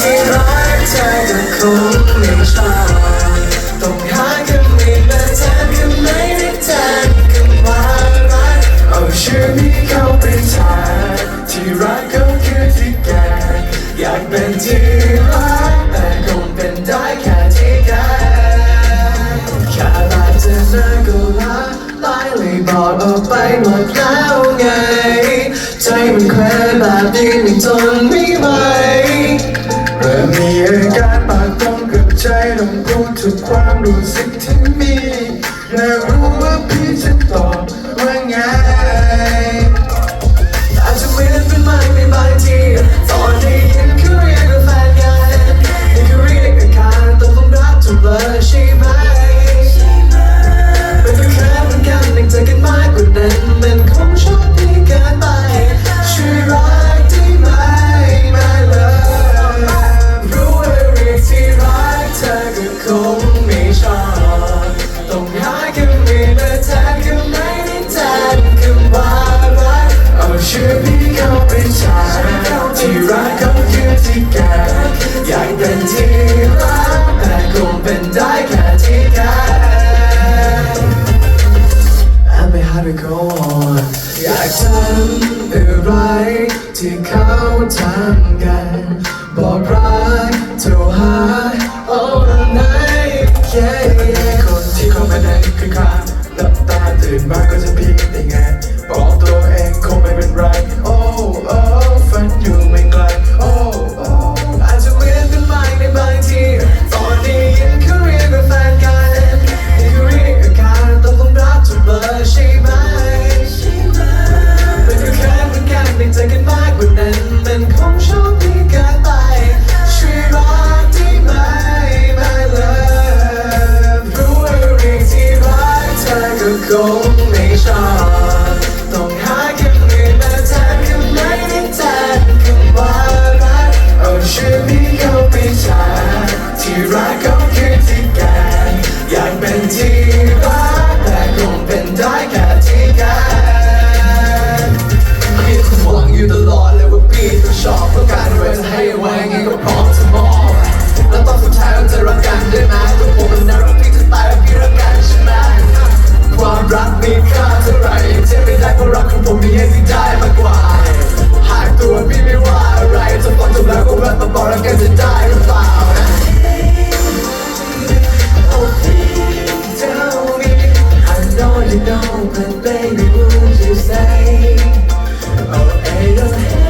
ที่รักเธอจะคงไม่ชอบต้องหาไม่มาแทนคำไหนได้แทนคำว่ารักเอาชื่นี้เข้าไปแทนที่รักก็คือที่แกอยากเป็นที่รักแต่คงเป็นได้แค่ที่แกแค่เธอเธอก็รักตาเลยบอกออกไปหมดแล้วไง ใจมันแควแบบยืนจนไม่ไหว ทุกความรู้สึกที่มีและรู้ว่า อยากทำอะไรที่เขาทำกัน ก็คิดถึงกันอยากเป็นที่ would you say? Oh, Ada. Oh,